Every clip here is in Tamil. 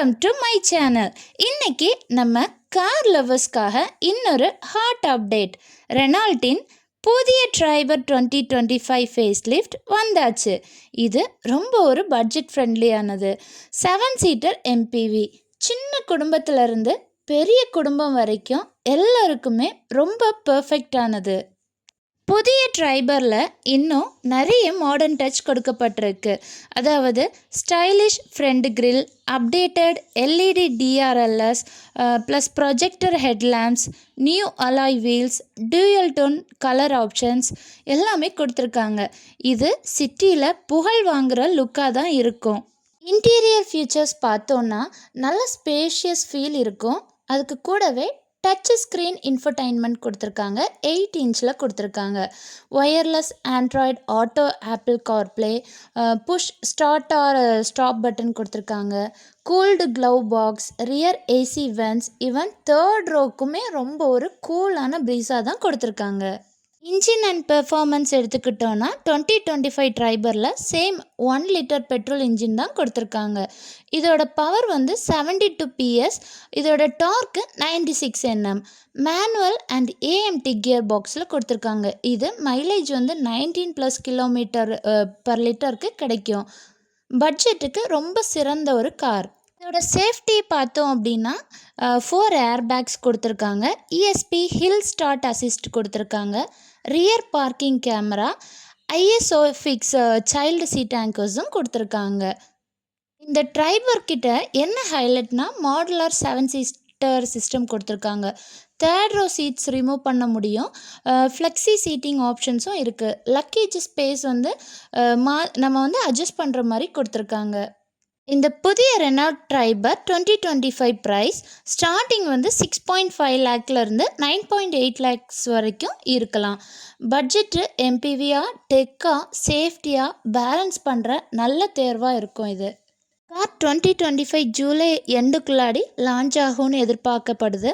வெல்கம் டு மை சேனல் இன்னைக்கு நம்ம கார் லவர்ஸ்க்காக இன்னொரு ஹாட் அப்டேட் ரெனால்ட்டின் புதிய Triber twenty twenty five facelift வந்தாச்சு. இது ரொம்ப ஒரு பட்ஜெட் ஃப்ரெண்ட்லியானது செவன் சீட்டர் எம்பிவி சின்ன குடும்பத்திலேருந்து பெரிய குடும்பம் வரைக்கும் எல்லாருக்குமே ரொம்ப பர்ஃபெக்டானது புதிய ட்ரைபரில் இன்னும் நிறைய மாடர்ன் டச் கொடுக்கப்பட்டிருக்கு. அதாவது stylish front grille updated LED DRLs plus projector headlamps new alloy wheels dual tone colour options எல்லாமே கொடுத்துருக்காங்க. இது சிட்டியில் புகழ் வாங்குகிற லுக்காக தான் இருக்கும். இன்டீரியர் ஃபியூச்சர்ஸ் பார்த்தோன்னா நல்ல ஸ்பேஷியஸ் ஃபீல் இருக்கும். அதுக்கு கூடவே டச் ஸ்க்ரீன் இன்ஃபர்டைன்மெண்ட் கொடுத்துருக்காங்க. எயிட் இன்ச்சில் கொடுத்துருக்காங்க. Wireless Android Auto Apple CarPlay push start or stop button கொடுத்துருக்காங்க. Cooled glove box rear AC vents even third ரோக்குமே ரொம்ப ஒரு கூலான ப்ரீஸாக தான் கொடுத்துருக்காங்க. இன்ஜின் அண்ட் பெர்ஃபார்மன்ஸ் எடுத்துக்கிட்டோன்னா twenty twenty five ட்ரைபரில் same one litre petrol engine தான் கொடுத்துருக்காங்க. இதோட பவர் வந்து செவன்டி டூ பிஎஸ் இதோட torque ninety six NM manual and AMT gear பாக்ஸில் கொடுத்துருக்காங்க. இது மைலேஜ் வந்து நைன்டீன் ப்ளஸ் கிலோமீட்டர் பர் லிட்டருக்கு கிடைக்கும். பட்ஜெட்டுக்கு ரொம்ப சிறந்த ஒரு கார். இதோட சேஃப்டி பார்த்தோம் அப்படின்னா ஃபோர் ஏர் பேக்ஸ் கொடுத்துருக்காங்க. இஎஸ்பி ஹில் ஸ்டார்ட் அசிஸ்ட் கொடுத்துருக்காங்க. Rear parking camera ISO fix child seat ஆங்கர்ஸும் கொடுத்துருக்காங்க. இந்த ட்ரைவர் கிட்ட என்ன ஹைலைட்னா மாடுலர் செவன் சீட்டர் சிஸ்டம் கொடுத்துருக்காங்க. தேர்ட் ரோ சீட்ஸ் ரிமூவ் பண்ண முடியும். ஃப்ளெக்ஸி சீட்டிங் ஆப்ஷன்ஸும் இருக்குது லக்கேஜ் ஸ்பேஸ் வந்து மா நம்ம வந்து அட்ஜஸ்ட் பண்ணுற மாதிரி கொடுத்துருக்காங்க. இந்த புதிய Renault Triber twenty twenty five price starting வந்து சிக்ஸ் பாயிண்ட் ஃபைவ் லேக்லேருந்து நைன் பாயிண்ட் எயிட் லேக்ஸ் வரைக்கும் இருக்கலாம். பட்ஜெட்டு எம்பிவியாக டெக்காக சேஃப்டியாக பேலன்ஸ் பண்ணுற நல்ல தேர்வாக இருக்கும் இது. Car twenty twenty five July எண்டுக்குள்ளாடி launch ஆகும்னு எதிர்பார்க்கப்படுது.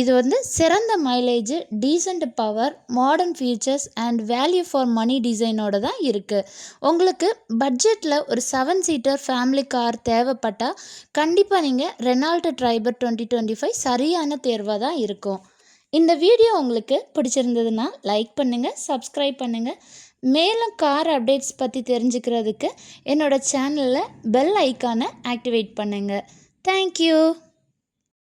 இது வந்து சிறந்த mileage decent power modern features and value for money டிசைனோட தான் இருக்குது உங்களுக்கு பட்ஜெட்டில் ஒரு செவன் சீட்டர் ஃபேமிலி கார் தேவைப்பட்டால் கண்டிப்பாக நீங்கள் Renault Triber twenty twenty five சரியான தேர்வாக தான் இருக்கும். இந்த வீடியோ உங்களுக்கு பிடிச்சிருந்ததுன்னா லைக் பண்ணுங்கள் சப்ஸ்கிரைப் பண்ணுங்கள் மேலும் கார் அப்டேட்ஸ் பற்றி தெரிஞ்சுக்கிறதுக்கு என்னோடய சேனலில் பெல் ஐக்கானை ஆக்டிவேட் பண்ணுங்கள் தேங்க்யூ